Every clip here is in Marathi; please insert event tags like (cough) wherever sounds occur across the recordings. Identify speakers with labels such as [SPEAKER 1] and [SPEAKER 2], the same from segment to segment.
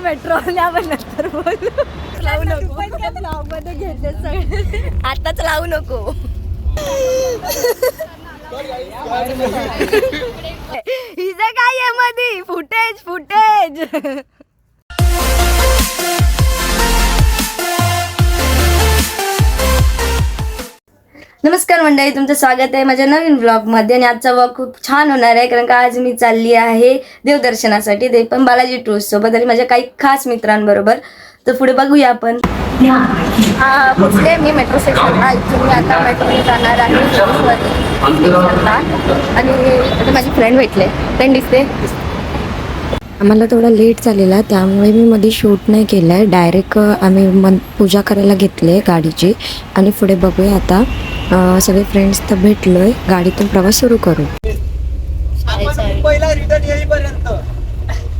[SPEAKER 1] मेट्रोला आपण नंतर बोलू. लावू नको. मध्ये घेते सगळे. आताच लावू नको. हिचं काय आहे मधी? Footage footage. नमस्कार मंडळी तुमचं स्वागत आहे माझ्या नवीन ब्लॉगमध्ये आणि आजचा ब्लॉग खूप छान होणार आहे कारण का आज मी चालली आहे देवदर्शनासाठी ते पण बालाजी टूर्स सोबत आणि माझ्या काही खास मित्रांबरोबर. तर पुढे बघूया आपण. हा मी मेट्रो स्टेशनला इथून मी आता मेट्रोने जाणार आहे. आणि आता माझी फ्रेंड भेटले. फ्रेंड दिसते.
[SPEAKER 2] आम्हाला थोडा लेट झालेला त्यामुळे मी मध्ये शूट नाही केलं आहे डायरेक्ट आम्ही मन पूजा करायला घेतली गाडीची. आणि पुढे बघूया आता. सगळे फ्रेंड्स तर भेटलो आहे गाडीतून प्रवास सुरू करू.
[SPEAKER 3] आपण पहिला रिटर्न येईपर्यंत.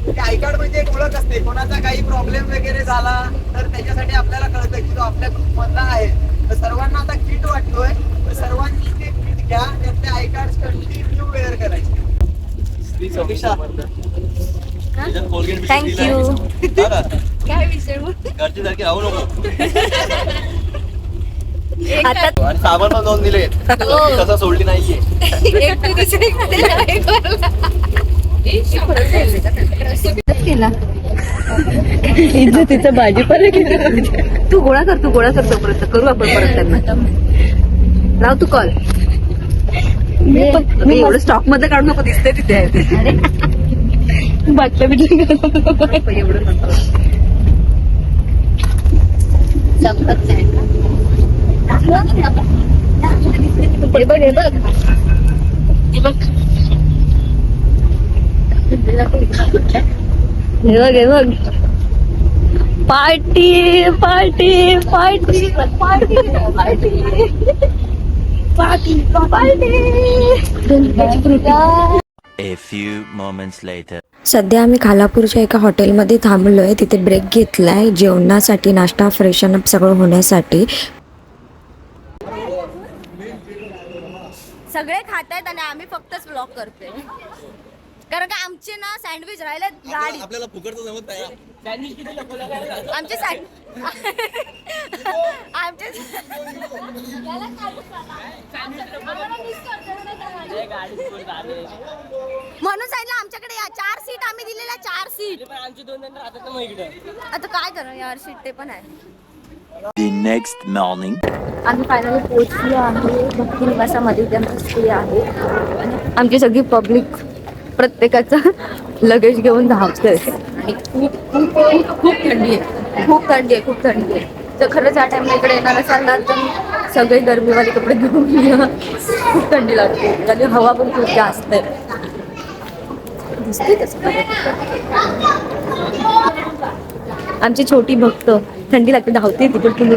[SPEAKER 3] ते आय कार्ड म्हणजे एक ओळख असते. कोणाचा काही प्रॉब्लेम वगैरे झाला तर त्याच्यासाठी आपल्याला कळतं की तो आपल्या ग्रुप मधला आहे. तर सर्वांना आता किट वाटतोय. तर सर्वांनी ते किट घ्या. त्यातले आय कार्ड कंटिन्यू वेअर करायचे.
[SPEAKER 1] थँक्यू
[SPEAKER 4] घरची सारखी राहू नको. (laughs)
[SPEAKER 1] आता
[SPEAKER 4] आणि साबण पण दोन दिले कसं सोडली नाहीये.
[SPEAKER 1] केला इज्जतीचा भाजीपाला तू गोळा कर तू गोळा करतो परत करू आपण परत त्यांना. लाव तू कॉल मी एवढं स्टॉकमध्ये काढू नको दिसते तिथे. आहे ते बाटल्या बिटल्या एवढं नको. हे बघ हे बघ. हे बघ. हे बघ हे बघ. Party party party. Party party. Party
[SPEAKER 5] A few moments later.
[SPEAKER 2] सध्या आम्ही खालापूरच्या एका हॉटेलमध्ये थांबलो आहे तिथे ब्रेक घेतला आहे जेवणासाठी नाश्ता फ्रेशन अप सगळं होण्यासाठी.
[SPEAKER 1] सगळे खात आहेत आणि आम्ही फक्तच ब्लॉक करतोय. कारण का आमचे ना सँडविच राहिले गाडी.
[SPEAKER 4] आपल्याला फुकटचं जमत नाही.
[SPEAKER 1] आमचे सँड (laughs) आमचे म्हणून सांगितलं आमच्याकडे या चार सीट आम्ही दिलेल्या चार सीट आता काय करू यार सीट ते पण आहे.
[SPEAKER 5] The next morning.
[SPEAKER 1] आम्ही फायनली पोहोचलो आहे भक्ती निवासामध्ये स्टे आहे. आणि आमची सगळी पब्लिक प्रत्येकाचं लगेज घेऊन धावतंय. आणि खूप खूप खूप खूप थंडी आहे. खूप थंडी आहे खूप थंडी आहे. जर खरंच या टाइमला इकडे येणार असाल ना तर सगळे गरमीवाले कपडे घेऊन या. खूप थंडी लागते. आणि हवा पण खूप जास्त आहे. दिसते तसं. आमची छोटी भक्त थंडी लागते धावते तिकडून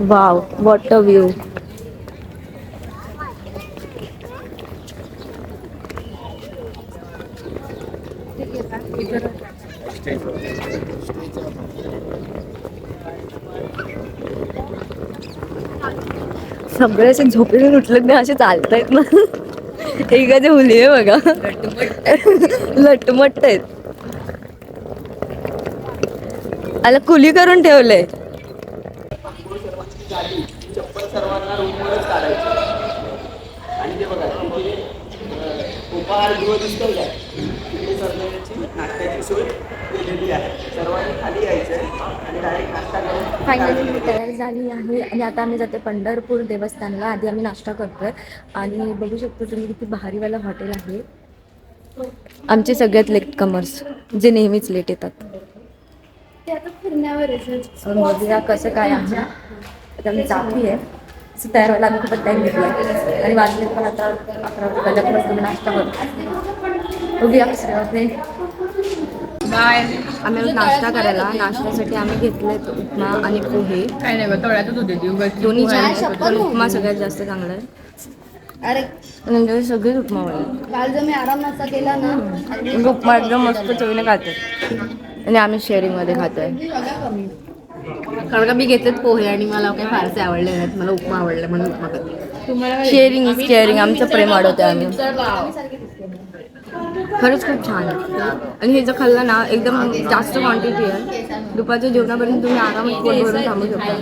[SPEAKER 1] वाव वॉट अ व्ह्यू सगळे असे झोपेतून उठले ना असे चालतायत ना एकाचे मुली आहे बघा. लटमट आहेत. आला कुली करून ठेवलंय.
[SPEAKER 3] सर्वांना दिसतंय तिकडे सर्वांची नाश्त्याची सोय केलेली आहे. खाली यायचंय आणि डायरेक्ट नाश्ता करून
[SPEAKER 2] झाली आहे आणि आता आम्ही जाते पंढरपूर देवस्थानला. आधी आम्ही नाश्ता करतोय. आणि बघू शकतो तुम्ही किती भारीवाला हॉटेल आहे. आमचे सगळ्यात लेट कमर्स जे नेहमीच लेट येतात. कसं काय आहे. आता मी आहे असं तयार व्हायला आम्ही खूपच टाईम घेतला आणि वाजले पण आता अकरा वाजता. नाश्ता करतो बघूया कसं होते आम्ही नाश्ता करायला नाश्त्यासाठी आम्ही घेतले उपमा आणि पोहे.
[SPEAKER 6] काय नाही तळ्यातच होते ती उगाच.
[SPEAKER 2] दोन्ही छान आहेत, पण उपमा सगळ्यात जास्त चांगला आहे.
[SPEAKER 1] अरे.
[SPEAKER 2] म्हणजे सगळेच उपमा वाले
[SPEAKER 1] काल जर मी आराम नसता केला ना
[SPEAKER 2] उपमा एकदम मस्त चवीने खातात. आणि आम्ही शेअरिंगमध्ये खातोय
[SPEAKER 6] कारण का मी घेतलेत पोहे आणि मला काही फारसे आवडले नाहीत. मला उपमा आवडला म्हणून उपमा करते
[SPEAKER 2] शेअरिंग इज केअरिंग आमचं प्रेम वाढवते आम्ही. खरंच खूप छान आहे. आणि हे जर खाल्लं ना एकदम जास्त क्वांटिटी आहे. दुपारच्या जेवणापर्यंत तुम्ही आरामात पोट भरून थांबू शकता.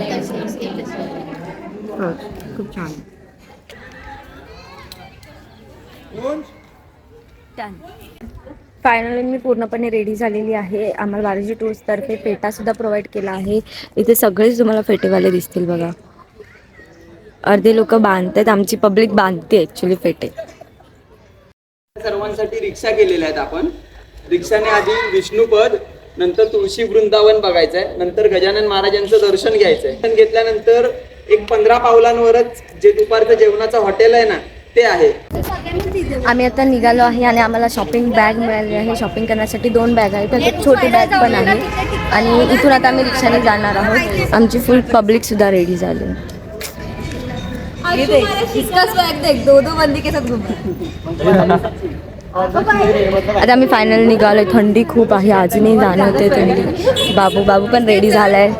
[SPEAKER 2] खरंच खूप छान
[SPEAKER 1] फायनली मी पूर्णपणे रेडी झालेली आहे. आम्हाला बालाजी टूर्सतर्फे फेटासुद्धा प्रोव्हाइड केला आहे. इथे सगळेच तुम्हाला फेटेवाले दिसतील बघा. अर्धे लोक बांधतात आमची पब्लिक बांधते ॲक्च्युली फेटे.
[SPEAKER 7] सर्वांसाठी रिक्षा केलेल्या आहेत आपण. रिक्षाने आधी विष्णुपद नंतर तुळशी वृंदावन बघायचंय नंतर गजानन महाराजांचं दर्शन घ्यायचंय. दर्शन घेतल्यानंतर एक पंधरा पावलांवरच जे दुपारचं जेवणाचं हॉटेल आहे ना ते आहे.
[SPEAKER 1] आम्ही आता निघालो आहे आणि आम्हाला शॉपिंग बॅग मिळाली आहे. शॉपिंग करण्यासाठी दोन बॅग आहेत. तर एक छोटी बॅग पण आहे. आणि इथून आता आम्ही रिक्षाने जाणार आहोत. आमची फुल पब्लिक सुद्धा रेडी झाली.
[SPEAKER 2] दो दो बंदी के साथ
[SPEAKER 1] आता आम्ही फायनल निघालोय थंडी खूप आहे अजूनही जाणवते थंडी. बाबू बाबू पण रेडी झालाय.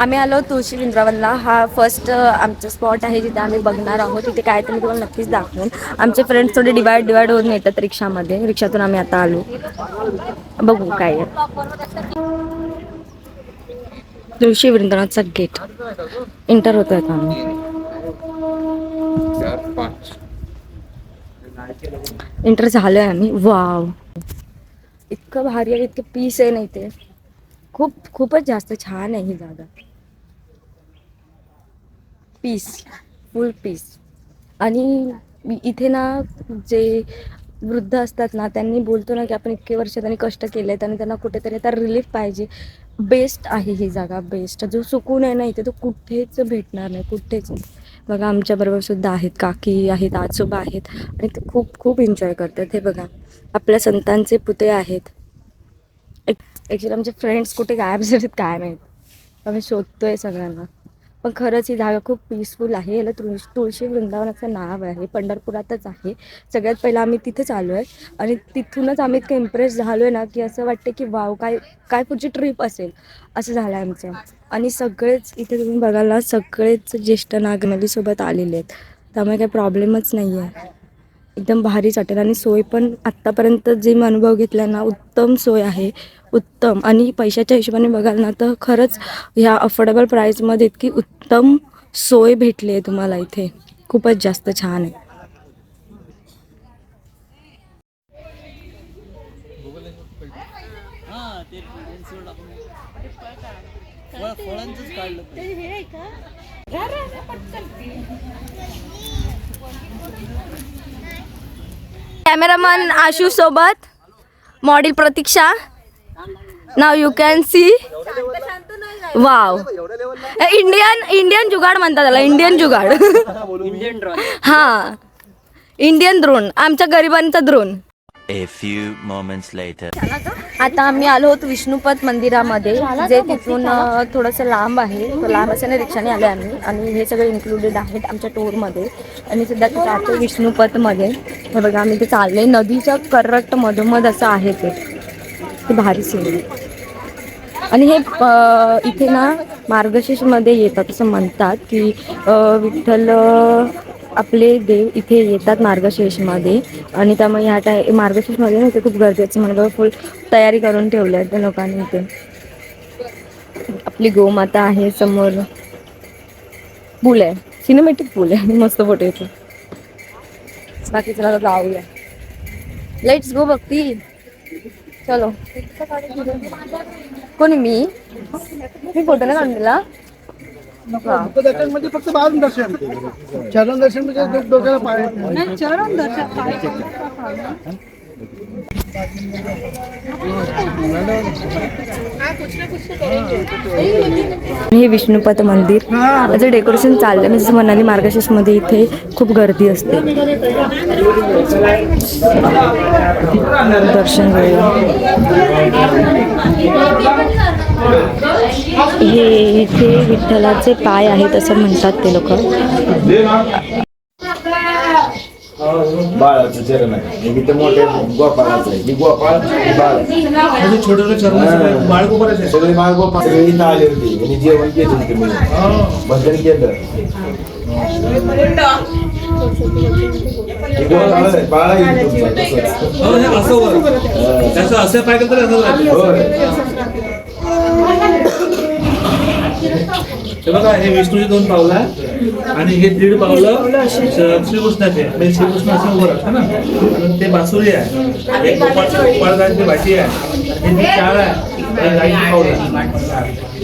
[SPEAKER 1] आम्ही आलो तुळशी वृंदावनला हा फर्स्ट आमचा स्पॉट आहे जिथे आम्ही बघणार आहोत. तिथे काय तर मी तुम्हाला नक्कीच दाखवेन. आमचे फ्रेंड्स थोडे डिवाइड डिवाइड होऊन येतात रिक्षामध्ये. रिक्षातून आम्ही आता आलो. बघू काय आहे. तुळशी वृंदावनाचा गेट इंटर होत आहेत आम्ही? इंटर झालोय आम्ही. वाव इतकं भारी आहे इतकं पीस आहे नाही ते खूप खूपच जास्त छान आहे ही जागा. पीस फुल पीस आणि इथे ना जे वृद्ध असतात ना त्यांनी बोलतो ना की आपण इतके वर्ष त्यांनी कष्ट केले आहेत आणि त्यांना कुठेतरी आता रिलीफ पाहिजे. बेस्ट आहे ही जागा बेस्ट जो सुकून आहे ना इथे तो कुठेच भेटणार नाही कुठेच. बघा आमच्याबरोबर सुद्धा आहेत काकी आहेत आजोबा आहेत आणि ते खूप खूप एन्जॉय करतात. हे बघा आपल्या संतांचे पुते आहेत. ॲक्च्युली आमचे फ्रेंड्स कुठे गायब झालेत काय माहीत. आम्ही शोधतोय सगळ्यांना. पण खरंच ही जागा खूप पीसफुल आहे. याला तुळशी तुळशी वृंदावनाचं नाव आहे. पंढरपुरातच आहे. सगळ्यात पहिलं आम्ही तिथेच आलो आहे आणि तिथूनच आम्ही इतकं इम्प्रेस झालो आहे ना की असं वाटतं की वाव काय काय पुढची ट्रिप असेल. असं झालं आहे आमचं. आणि सगळेच इथे तुम्ही बघायला सगळेच ज्येष्ठ नागनलीसोबत आलेले आहेत. त्यामुळे काही प्रॉब्लेमच नाही आहे एकदम भारीच वाटेल. आणि सोय पण आत्तापर्यंत जे मी अनुभव घेतला ना उत्तम सोय आहे. उत्तम. आणि पैशाच्या हिशोबाने बघाल ना तर खरंच ह्या अफोर्डेबल प्राईसमध्ये इतकी उत्तम सोय भेटली आहे तुम्हाला इथे. खूपच जास्त छान आहे.
[SPEAKER 2] कॅमेरामन आशू सोबत model Pratiksha. Now you can see wow Indian Indian jugaad म्हणतात त्याला इंडियन जुगाड. (laughs) हा. इंडियन द्रोण आमच्या गरिबांचा द्रोण
[SPEAKER 5] A few moments later.
[SPEAKER 1] आता आम्ही आलो आहोत विष्णुपद मंदिरामध्ये जे तिथून थोडंसं लांब आहे. तो लांब असल्याने रिक्षाने आलो आम्ही. आणि हे सगळे इन्क्लुडेड आहेत आमच्या टूरमध्ये आणि सध्या तिथे जातो विष्णुपदमध्ये बघा आम्ही ते चाललोय. नदीच्या करट मधोमध असं आहे ते. ते भारी सीन आणि हे इथे ना मार्गशीर्षमध्ये येतात असं म्हणतात की विठ्ठल आपले देव इथे येतात मार्गशीर्षमध्ये आणि त्यामुळे ह्या टाय मार्गशीर्षमध्ये ना इथे खूप गरजेचं म्हणजे फुल तयारी करून ठेवल्या त्या लोकांनी इथे. आपली गोमाता आहे समोर. पूल आहे. सिनेमॅटिक पूल आहे. मस्त फोटो येतो. बाकी चला जाऊया. लेट्स गो भक्ती चलो. कोणी मी? मी फोटो नाही काढलेला
[SPEAKER 8] दर्शन म्हणजे फक्त दर्शन. चरण दर्शन म्हणजे डो- डोक्याला पाय. चरण
[SPEAKER 1] हे विष्णुपद मंदिर त्याचं डेकोरेशन चाललंय म्हणजे मनाली म्हणाली मार्गशीर्षमध्ये इथे खूप गर्दी असते. दर्शन हे इथे विठ्ठलाचे पाय आहेत असं म्हणतात ते लोक.
[SPEAKER 9] बाळाचं चरण आहे. आणि इथे मोठे गोपाळाचं आहे ही गोपाळ बाळ.
[SPEAKER 10] म्हणजे छोटे छोटे चरण बाळ गोपाळाचे आहेत.
[SPEAKER 9] सगळे बाळ गोपाळ. सगळे इथं आले होते. आणि जेवण केलं होते मी भजन केलं. हे गोपाळ आहे, बाळ आहे तुमचं. तसंच.
[SPEAKER 10] हो, हे असं वर. त्याचं असं तर असं. हे. बघा हे विष्णूचे दोन पावलं आहे. आणि हे दीड पावलं श्रीकृष्णाचे म्हणजे श्रीकृष्ण असं उभं राहतं ना ते बासुरी आहे. एक गोपाळ गोपाळदाची भाजी आहे. आणि हे जे चाळ आहे.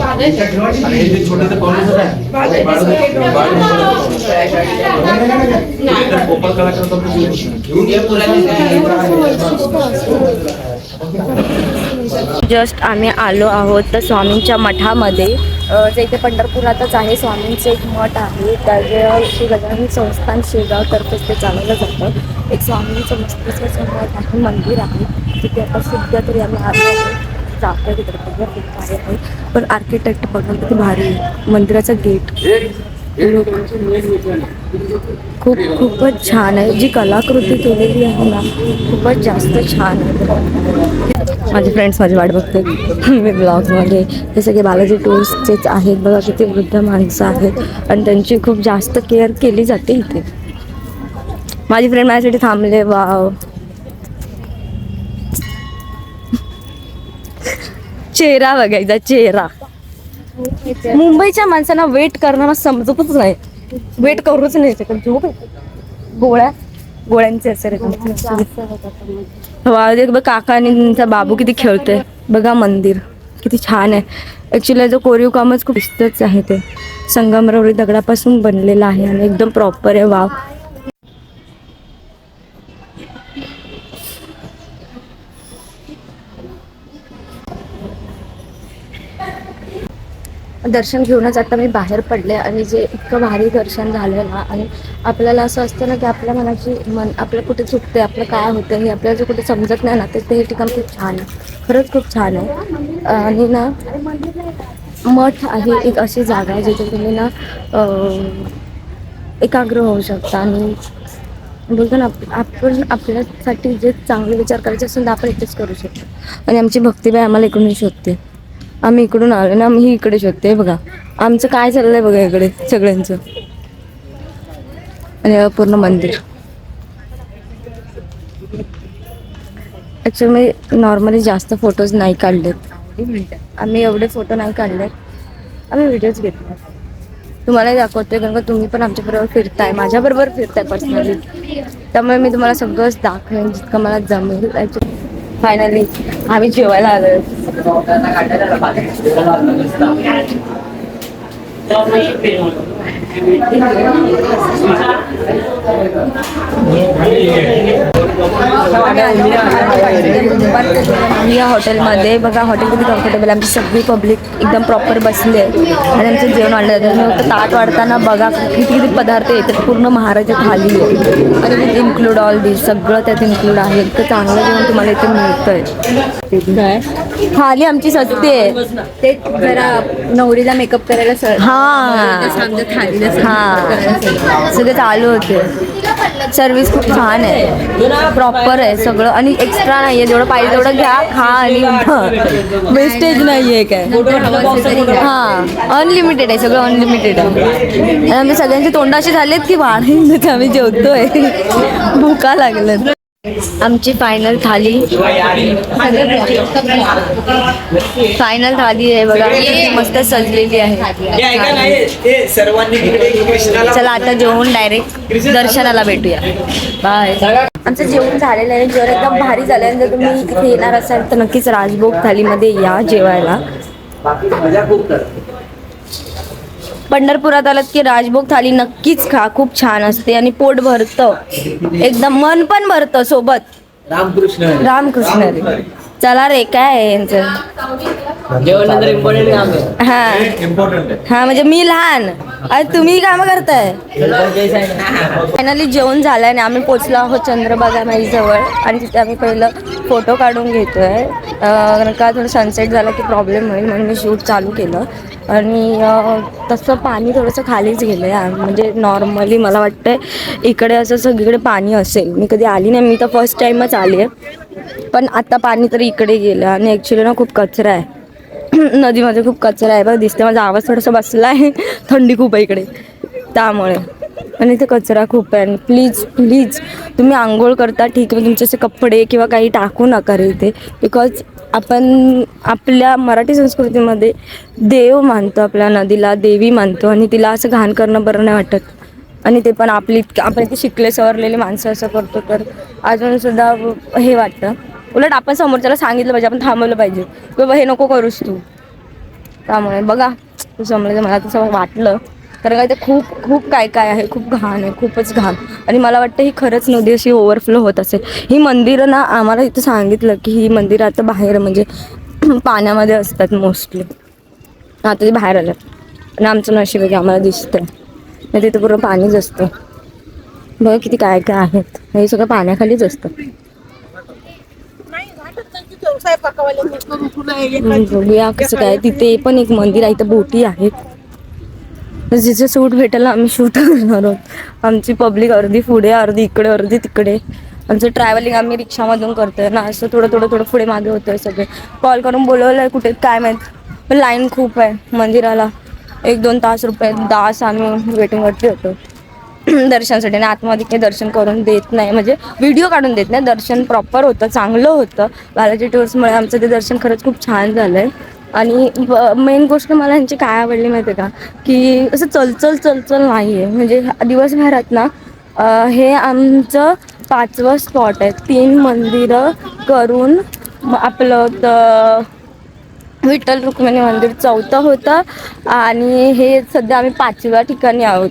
[SPEAKER 10] आणि हे जे छोटे ते पावलं आहे गोपाळ कलाकार
[SPEAKER 1] जस्ट आम्ही आलो आहोत तर स्वामींच्या मठामध्ये. जे इथे पंढरपुरातच आहे स्वामींचं एक मठ आहे. त्या श्री गजानन संस्थान शेगावतर्फेच ते चालवलं जातं. एक स्वामींचं मस्तीचं मठ आहे मंदिर आहे. तिथे आता सध्या तरी आम्ही आलो जातो तिकडे बघूया खूप आहे. पण आर्किटेक्ट बघा किती भारी मंदिराचं गेट खूप खूपच छान आहे. जी कलाकृती केलेली आहे ना खूपच जास्त छान आहे. माझे फ्रेंड्स माझी वाट बघते. मी ब्लॉगमध्ये हे सगळे बालाजी टूर्सचेच आहेत. बघा किती वृद्ध माणसं आहेत. आणि त्यांची खूप जास्त केअर केली जाते इथे. माझी फ्रेंड माझ्यासाठी थांबले. वाव चेहरा बघायचा चेहरा. मुंबईच्या माणसांना वेट करणारा समजतच नाही. वेट करूच नाही झोप गोळ्या गोळ्यांचे असर वा बघ काका आणि त्यांचा बाबू किती खेळतोय. बघा मंदिर किती छान आहे. ॲक्च्युली जो कोरीव कामच खूप दिसतच आहे ते. संगमरवरी दगडापासून बनलेलं आहे आणि एकदम प्रॉपर आहे. वाव दर्शन घेऊनच आता मी बाहेर पडले आणि जे इतकं भारी दर्शन झालं ना आणि आपल्याला असं असतं ना की आपल्या मनाची मन आपलं कुठे चुकते आपलं काय होतं हे आपल्याला जर कुठे समजत नाही ना तर ते हे ठिकाण खूप छान आहे. खरंच खूप छान आहे. आणि ना मठ आहे एक अशी जागा आहे जिथे तुम्ही ना एकाग्र होऊ शकता आणि बोलतो ना आपण आपल्यासाठी जे चांगले विचार करायचे असेल तर आपण इथेच करू शकतो. आणि आमची भक्तीबाई आम्हाला इकडून शोधते. आम्ही इकडून आलो ना आम्ही इकडे शोधते बघा. आमचं काय चाललंय बघा इकडे सगळ्यांचं. आणि पूर्ण मंदिर. ॲक्च्युली मी नॉर्मली जास्त फोटोज नाही काढलेत. आम्ही एवढे फोटो नाही काढलेत. आम्ही व्हिडिओज घेतले तुम्हालाही दाखवते कारण का तुम्ही पण आमच्याबरोबर फिरताय. माझ्याबरोबर फिरताय पर्सनली त्यामुळे मी तुम्हाला सगळंच दाखवेन जितकं मला जमेल. फायनली आम्ही जेवायला आलोय आम्ही या हॉटेलमध्ये बघा हॉटेल किती कम्फर्टेबल आमची सगळी पब्लिक एकदम प्रॉपर बसली आहे. आणि आमचं जेवण आणलं जातं मी फक्त ताट वाढताना बघा किती किती पदार्थ येतात पूर्ण महाराजा थाली आहे. आणि विथ इन्क्लूड ऑल दिस सगळं त्यात इन्क्लूड आहे. इतकं चांगलं जेवण तुम्हाला इथे मिळतंय. थाली आमची सस्ती आहे. ते जरा नवरीला मेकअप करायला हा. हा. सगळे चालू होते. सर्विस खूप छान आहे. प्रॉपर आहे सगळं. आणि एक्स्ट्रा नाही आहे जेवढं पाहिजे तेवढं घ्या खा आणि वेस्टेज नाही आहे काय? हां. अनलिमिटेड आहे सगळं अनलिमिटेड आहे आमच्या सगळ्यांची तोंड अशी झालीत की वाढ (laughs) आम्ही जेवतोय. भुका लागलं आमची फायनल थाली. फायनल थाली आहे बघा. मस्त सजलेली आहे.
[SPEAKER 3] सर्वांनी
[SPEAKER 1] चला आता जेवून डायरेक्ट दर्शनाला भेटूया. बाय आमचं जेवण झालेलं आहे. जेवण एकदम भारी झालं आहे. जर तुम्ही इथे येणार असाल तर नक्कीच राजभोग थालीमध्ये या जेवायला. पंढरपुरात आलात की राजभोग थाली नक्कीच खा खूप छान असते आणि पोट भरतं. एकदम मन पण भरतं सोबत.
[SPEAKER 3] रामकृष्ण
[SPEAKER 1] रामकृष्ण रे चला रे काय आहे यांचं? हा.
[SPEAKER 10] इम्पॉर्टंट आहे.
[SPEAKER 1] हा म्हणजे मी लहान. आज तुम्ही काम करताय. फायनली जेवण झालंय आणि आम्ही पोचलो आहोत चंद्रभागा नदी जवळ. आणि तिथे आम्ही पहिलं फोटो काढून घेतोय. कारण का थोडं सनसेट झाला की प्रॉब्लेम होईल म्हणून मी शूट चालू केलं. आणि तसं पाणी थोडंसं खालीच गेलं आहे म्हणजे नॉर्मली मला वाटतंय इकडे असं सगळीकडे पाणी असेल. मी कधी आली नाही. मी तर फर्स्ट टाईमच आली आहे. पण आता पाणी तर इकडे गेलं आणि ॲक्च्युली ना खूप कचरा आहे. (clears throat) नदीमध्ये खूप कचरा आहे. बघ दिसते माझा आवाज थोडासा बसला आहे (laughs) थंडी खूप आहे इकडे. त्यामुळे. आणि इथे कचरा खूप आहे. आणि प्लीज प्लीज तुम्ही आंघोळ करता ठीक आहे. तुमचे असे कपडे किंवा काही टाकू नका रे इथे. बिकॉज आपण आपल्या मराठी संस्कृतीमध्ये देव मानतो आपल्या नदीला देवी मानतो आणि तिला असं घाण करणं बरं नाही वाटत. आणि ते पण आपली आपण इथे शिकले सवरलेले माणसं असं करतो तर अजून सुद्धा हे वाटतं. उलट आपण समोरच्याला सांगितलं पाहिजे आपण थांबवलं पाहिजे. की बाबा हे नको करूस तू. त्यामुळे बघा तू समजलं मला तसं वाटलं. कारण काय ते खूप खूप काय काय आहे? खूप घाण आहे खूपच घाण. आणि मला वाटतं ही खरंच नदी अशी ओव्हरफ्लो होत असेल. ही मंदिरं ना आम्हाला इथं सांगितलं की ही मंदिरं आता बाहेर म्हणजे (clears throat) पाण्यामध्ये असतात मोस्टली आता ते बाहेर आलं. आणि आमचं नशीब आहे की आम्हाला दिसतंय. नाही तिथं पूर्ण पाणीच असतं. बघा किती काय काय आहेत. हे सगळं पाण्याखालीच असतं. बघूया कसं काय. तिथे पण एक मंदिर आहे इथं बोटी आहेत. जिचं जिथे भेटेल आम्ही शूट करणार आहोत. आमची पब्लिक अर्धी पुढे अर्धी इकडे अर्धी तिकडे. आमचं ट्रॅव्हलिंग आम्ही रिक्षामधून करतोय ना असं थोडं थोडं थोडं पुढे मागे होतोय सगळे. कॉल करून बोलवलं आहे कुठे काय माहीत. पण लाईन खूप आहे मंदिराला. एक दोन तास रुपये तास आम्ही वेटिंगवरती होतो. (clears throat) दर्शनासाठी. आणि आतमध्ये काही दर्शन करून देत नाही. म्हणजे व्हिडिओ काढून देत नाही. दर्शन प्रॉपर होतं चांगलं होतं. बालाजी टूर्समुळे आमचं ते दर्शन खरंच खूप छान झालं आहे आणि मेन गोष्ट मला ह्यांची काय आवडली माहिती आहे का? की असं चलचल चलचल नाही आहे म्हणजे दिवसभरात ना हे आमचं पाचवं स्पॉट आहे. तीन मंदिरं करून आपलं तर विठ्ठल रुक्मिणी मंदिर चौथं होतं. आणि हे सध्या आम्ही पाचव्या ठिकाणी आहोत.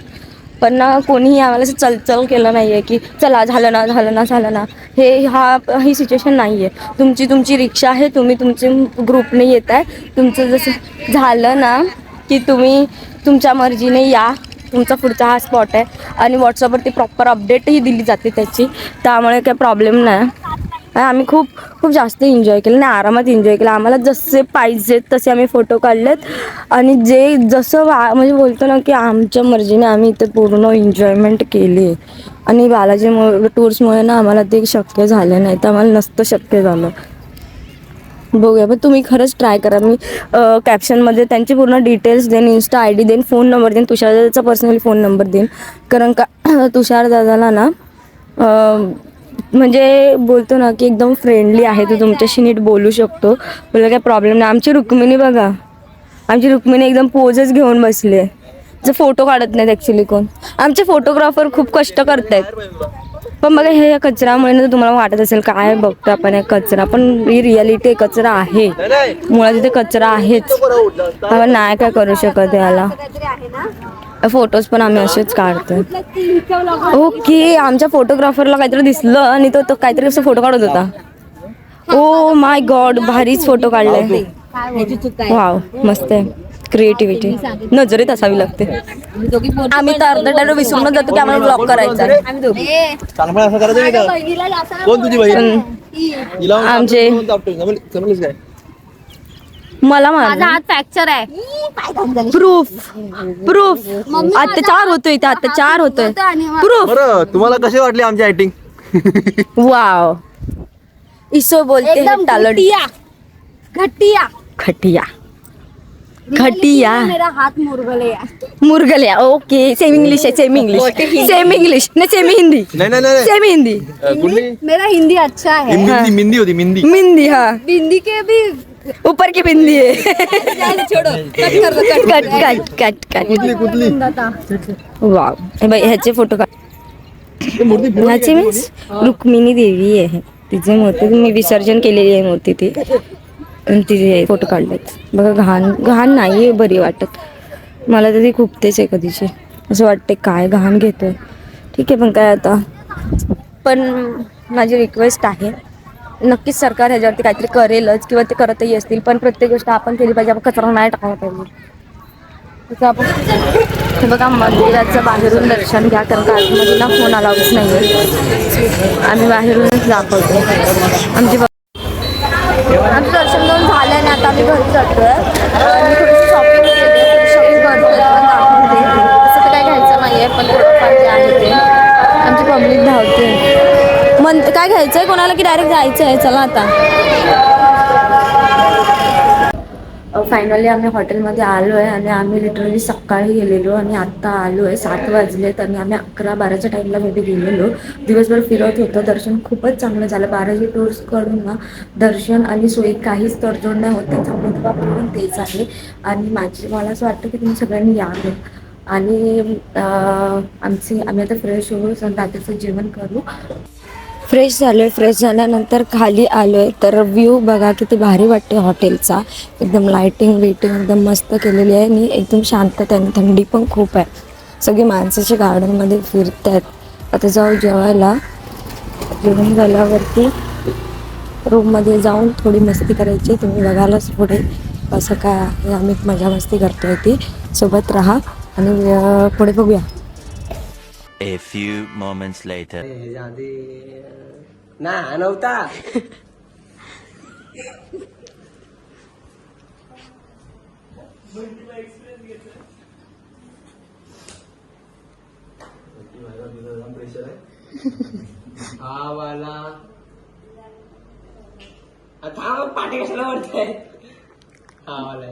[SPEAKER 1] पण ना कोणीही आम्हाला असं चलचल केलं नाही आहे की चला झालं ना झालं ना झालं ना. हे हा ही सिच्युएशन नाही आहे तुमची तुमची रिक्षा आहे तुम्ही तुमचे ग्रुपने येत आहे तुमचं जसं झालं ना की तुम्ही तुमच्या मर्जीने या. तुमचा पुढचा हा स्पॉट आहे. आणि व्हॉट्सअपवरती प्रॉपर अपडेटही दिली जाते त्याची. त्यामुळे काही प्रॉब्लेम नाही. आम्ही खूप खूप जास्त एन्जॉय केलं. आणि आरामात एन्जॉय केलं. आम्हाला जसे पाहिजेत तसे आम्ही फोटो काढलेत. आणि जे जसं वा म्हणजे बोलतो ना की आमच्या मर्जीने आम्ही इथे पूर्ण एन्जॉयमेंट केली. आहे आणि बालाजी टूर्समुळे ना आम्हाला ते शक्य झालं नाही. तर आम्हाला नसतं शक्य झालं. बघूया पण तुम्ही खरंच ट्राय करा. मी कॅप्शनमध्ये त्यांची पूर्ण डिटेल्स देईन. इन्स्टा आय डी देईन. फोन नंबर देईन. तुषार दादाचा पर्सनली फोन नंबर देईन. कारण का (clears throat) तुषार दादाला ना म्हणजे बोलतो ना की एकदम फ्रेंडली आहे तो तुमच्याशी नीट बोलू शकतो. बोला काय प्रॉब्लेम नाही. आमची रुक्मिणी बघा. आमची रुक्मिणी एकदम पोजच घेऊन बसली आहे जे फोटो काढत नाहीत ॲक्च्युली कोण. आमचे फोटोग्राफर खूप कष्ट करत आहेत पण बघा हे या कचऱ्यामुळे ना तुम्हाला वाटत असेल काय बघतो आपण या कचरा. पण ही रियालिटी कचरा आहे. मुळात तिथे कचरा आहेच. आपण नाही काय करू शकत याला. फोटोज पण आम्ही असेच काढतो ओके आमच्या फोटोग्राफरला काहीतरी दिसलं आणि तो तो काहीतरी असं फोटो काढत होता. ओ माय गॉड भारीच फोटो काढलाय. वाव मस्त आहे. क्रिएटिव्हिटी नजरेत असावी लागते. आम्ही तर अर्धा टाइम विसरूनच जातो की आम्हाला ब्लॉक करायचा. आहे. आम्ही दोघी.
[SPEAKER 4] चांगलं असं करायचं नाही का? कोण तुझी बहीण? तिला
[SPEAKER 1] आमचे. मला मार.
[SPEAKER 11] हात फ्रॅक्चर आहे.
[SPEAKER 1] प्रूफ प्रूफ अत्याचार होतोय इथे अत्याचार होतोय. प्रूफ
[SPEAKER 4] बरं तुम्हाला कसे वाटले आमची ऍक्टिंग
[SPEAKER 1] वाव इसो बोलते
[SPEAKER 11] एकदम घटिया. घटिया.
[SPEAKER 1] खटिया खटिया
[SPEAKER 11] मेरा हात मुरगले
[SPEAKER 1] मुरगल्या ओके सेम इंग्लिश आहे सेम इंग्लिश सेम इंग्लिश नाही सेमी हिंदी
[SPEAKER 4] नाही नाही नाही.
[SPEAKER 1] सेमी हिंदी
[SPEAKER 4] कुठली
[SPEAKER 11] मेरा हिंदी अच्छा है।
[SPEAKER 4] मिंदी मिंदी होती मिंदी.
[SPEAKER 1] मिंदी हा.
[SPEAKER 11] हिंदी के भी
[SPEAKER 1] ऊपर की बिंदी है.
[SPEAKER 11] छोड़ो। कट कर दो cut
[SPEAKER 1] cut cut cut cut
[SPEAKER 4] कुठली कुठली?
[SPEAKER 1] वाव हे बाई ह्याचे फोटो काढ. ह्याचे मीन्स रुक्मिणी देवी आहे. तिचे मूर्ती मी विसर्जन केलेली आहे मूर्ती ती. तिचे फोटो काढलेत. बघा घाण घाण नाही आहे बरी वाटत. मला तर ती खूपतेच आहे कधीची. असं वाटते काय घाण घेतोय. ठीक आहे पण काय आता? पण माझी रिक्वेस्ट आहे. नक्कीच सरकार ह्याच्यावरती काहीतरी करेलच किंवा ते करतही असतील पण प्रत्येक गोष्ट आपण केली पाहिजे आपण कचरा नाही टाकला पाहिजे. आपण बघा मंदिराचं बाहेरून दर्शन घ्या कारण का आतमध्ये ना फोन अलाउच नाही आहे आम्ही बाहेरूनच दाखवतो आमची आता आम्ही घरी जातोय. आणि थोडीशी शॉपिंग केली शॉपिंग करतोय पण दाखवते असं तर काय घ्यायचं नाही आहे पण थोडंफार जे आहे ते. आमची पब्लिक धावते. मन काय घ्यायचं आहे कोणाला की डायरेक्ट जायचं आहे चला आता. फायनली आम्ही हॉटेलमध्ये आलो आहे आणि आम्ही लिटरली सकाळी गेलेलो आणि आत्ता आलो आहे सात वाजलेत आणि आम्ही अकरा बाराच्या टाईमला मध्ये गेलेलो. दिवसभर फिरत होतो. दर्शन खूपच चांगलं झालं. बाराजी टूर्सकडून ना दर्शन आणि सोयी काहीच तडजोड नाही होत. त्याचा मुद्दा पण तेच आहे. आणि माझी मला असं वाटतं की तुम्ही सगळ्यांनी यावं आणि आमची आमचे आम्ही आता फ्रेश होऊ दादाचं रात्रीचं जेवण करू.
[SPEAKER 2] फ्रेश झालोय फ्रेश झाल्यानंतर खाली आलोय. तर व्ह्यू बघा किती भारी वाटते हॉटेलचा. एकदम लाइटिंग वेटिंग एकदम मस्त केलेली आहे आणि एकदम शांतता आणि थंडी पण खूप आहे. सगळी माणसाच्या गार्डनमध्ये फिरत आहेत आता जाऊ जेवायला. जेवण झाल्यावरती रूममध्ये जाऊन थोडी मस्ती करायची. तुम्ही बघायलाच पुढे कसं काय आहे. आम्ही मजा मस्ती करतोय ती. सोबत राहा आणि पुढे बघूया.
[SPEAKER 5] A few moments later.
[SPEAKER 3] ना नव्हता हा वाला पाठी कशाला वाटतंय हा वाला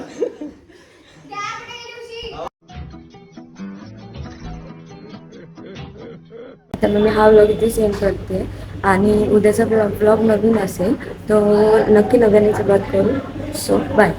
[SPEAKER 2] त्यामुळे मी हा व्लॉग इथे सेंड करते. आणि उद्याचा ब्लॉग ब्लॉग नवीन असेल तो नक्की नव्याने सुरुवात करू. So bye